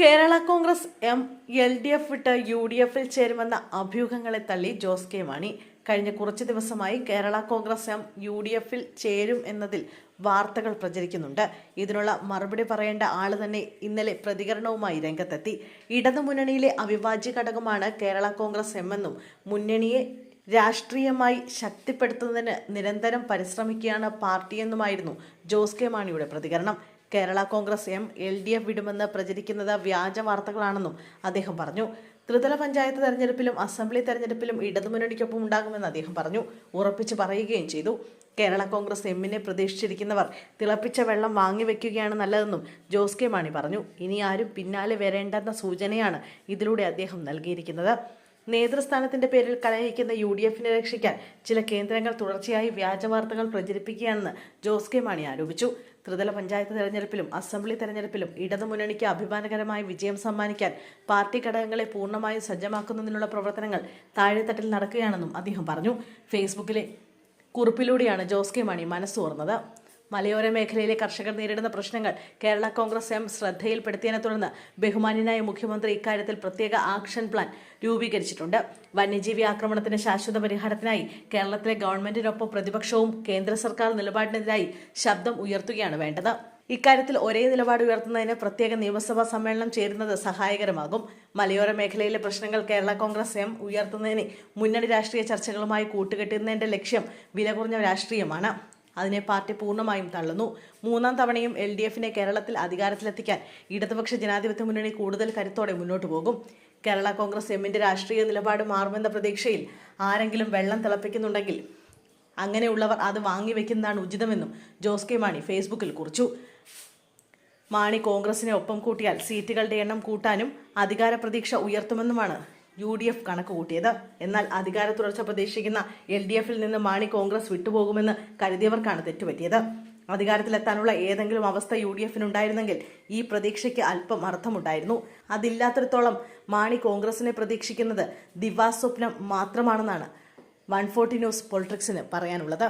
Kerala Congress M L D F വിട്ട് U D എഫിൽ ചേരുമെന്ന അഭ്യൂഹങ്ങളെ തള്ളി ജോസ് കെ മാണി. കഴിഞ്ഞ കുറച്ച് ദിവസമായി Kerala Congress M U D എഫിൽ ചേരും എന്നതിൽ വാർത്തകൾ പ്രചരിക്കുന്നുണ്ട്. ഇതിനുള്ള മറുപടി പറയേണ്ട ആൾ തന്നെ ഇന്നലെ പ്രതികരണവുമായി രംഗത്തെത്തി. ഇടതുമുന്നണിയിലെ അവിഭാജ്യ ഘടകമാണ് കേരള കോൺഗ്രസ് എം എന്നും മുന്നണിയെ രാഷ്ട്രീയമായി ശക്തിപ്പെടുത്തുന്നതിന് നിരന്തരം പരിശ്രമിക്കുകയാണ് പാർട്ടിയെന്നുമായിരുന്നു ജോസ് കെ മാണിയുടെ പ്രതികരണം. Kerala Congress M L D F വിടുമെന്ന് പ്രചരിക്കുന്നത് വ്യാജ വാർത്തകളാണെന്നും അദ്ദേഹം പറഞ്ഞു. ത്രിതല പഞ്ചായത്ത് തെരഞ്ഞെടുപ്പിലും അസംബ്ലി തെരഞ്ഞെടുപ്പിലും ഇടതുമുന്നണിക്കൊപ്പം ഉണ്ടാകുമെന്ന് അദ്ദേഹം പറഞ്ഞു. ഉറപ്പിച്ചു പറയുകയും ചെയ്തു. കേരള കോൺഗ്രസ് എമ്മിനെ പ്രതീക്ഷിച്ചിരിക്കുന്നവർ തിളപ്പിച്ച വെള്ളം വാങ്ങിവെക്കുകയാണ് നല്ലതെന്നും ജോസ് കെ മാണി പറഞ്ഞു. ഇനി ആരും പിന്നാലെ വരേണ്ടെന്ന സൂചനയാണ് ഇതിലൂടെ അദ്ദേഹം നൽകിയിരിക്കുന്നത്. നേതൃസ്ഥാനത്തിന്റെ പേരിൽ കലഹിക്കുന്ന യു ഡി എഫിനെ രക്ഷിക്കാൻ ചില കേന്ദ്രങ്ങൾ തുടർച്ചയായി വ്യാജ വാർത്തകൾ പ്രചരിപ്പിക്കുകയാണെന്ന് ജോസ് കെ മാണി ആരോപിച്ചു. ത്രിതല പഞ്ചായത്ത് തെരഞ്ഞെടുപ്പിലും അസംബ്ലി തെരഞ്ഞെടുപ്പിലും ഇടതുമുന്നണിക്ക് അഭിമാനകരമായ വിജയം സമ്മാനിക്കാൻ പാർട്ടി ഘടകങ്ങളെ പൂർണമായും സജ്ജമാക്കുന്നതിനുള്ള പ്രവർത്തനങ്ങൾ താഴെത്തട്ടിൽ നടക്കുകയാണെന്നും അദ്ദേഹം പറഞ്ഞു. ഫേസ്ബുക്കിലെ കുറിപ്പിലൂടെയാണ് ജോസ് കെ മാണി മനസ്സോർന്നത്. മലയോര മേഖലയിലെ കർഷകർ നേരിടുന്ന പ്രശ്നങ്ങൾ കേരള കോൺഗ്രസ് എം ശ്രദ്ധയിൽപ്പെടുത്തിയതിനെ തുടർന്ന് ബഹുമാന്യനായ മുഖ്യമന്ത്രി ഇക്കാര്യത്തിൽ പ്രത്യേക ആക്ഷൻ പ്ലാൻ രൂപീകരിച്ചിട്ടുണ്ട്. വന്യജീവി ആക്രമണത്തിന് ശാശ്വത പരിഹാരത്തിനായി കേരളത്തിലെ ഗവൺമെന്റിനൊപ്പം പ്രതിപക്ഷവും കേന്ദ്ര സർക്കാർ നിലപാടിനെതിരായി ശബ്ദം ഉയർത്തുകയാണ് വേണ്ടത്. ഇക്കാര്യത്തിൽ ഒരേ നിലപാട് ഉയർത്തുന്നതിന് പ്രത്യേക നിയമസഭാ സമ്മേളനം ചേരുന്നത് സഹായകരമാകും. മലയോര മേഖലയിലെ പ്രശ്നങ്ങൾ കേരള കോൺഗ്രസ് എം ഉയർത്തുന്നതിന് മുന്നണി രാഷ്ട്രീയ ചർച്ചകളുമായി കൂട്ടുകെട്ടുന്നതിന്റെ ലക്ഷ്യം വില കുറഞ്ഞ രാഷ്ട്രീയമാണ്. അതിനെ പാർട്ടി പൂർണമായും തള്ളുന്നു. മൂന്നാം തവണയും എൽ ഡി എഫിനെ കേരളത്തിൽ അധികാരത്തിലെത്തിക്കാൻ ഇടതുപക്ഷ ജനാധിപത്യ മുന്നണി കൂടുതൽ കരുത്തോടെ മുന്നോട്ട് പോകും. കേരള കോൺഗ്രസ് എമ്മിന്റെ രാഷ്ട്രീയ നിലപാട് മാറുമെന്ന പ്രതീക്ഷയിൽ ആരെങ്കിലും വെള്ളം തിളപ്പിക്കുന്നുണ്ടെങ്കിൽ അങ്ങനെയുള്ളവർ അത് വാങ്ങിവെക്കുന്നതാണ് ഉചിതമെന്നും ജോസ് കെ മാണി ഫേസ്ബുക്കിൽ കുറിച്ചു. മാണി കോൺഗ്രസിനെ ഒപ്പം കൂട്ടിയാൽ സീറ്റുകളുടെ എണ്ണം കൂട്ടാനും അധികാര പ്രതീക്ഷ ഉയർത്തുമെന്നുമാണ് യു ഡി എഫ് കണക്ക് കൂട്ടിയത്. എന്നാൽ അധികാര തുടർച്ച പ്രതീക്ഷിക്കുന്ന എൽ ഡി എഫിൽ നിന്ന് മാണി കോൺഗ്രസ് വിട്ടുപോകുമെന്ന് കരുതിയവർക്കാണ് തെറ്റുപറ്റിയത്. അധികാരത്തിലെത്താനുള്ള ഏതെങ്കിലും അവസ്ഥ യു ഡി എഫിനുണ്ടായിരുന്നെങ്കിൽ ഈ പ്രതീക്ഷയ്ക്ക് അല്പം അർത്ഥമുണ്ടായിരുന്നു. അതില്ലാത്തിടത്തോളം മാണി കോൺഗ്രസിനെ പ്രതീക്ഷിക്കുന്നത് ദിവാസ്വപ്നം മാത്രമാണെന്നാണ് വൺ ഫോർട്ടി ന്യൂസ് പൊളിറ്റിക്സിന് പറയാനുള്ളത്.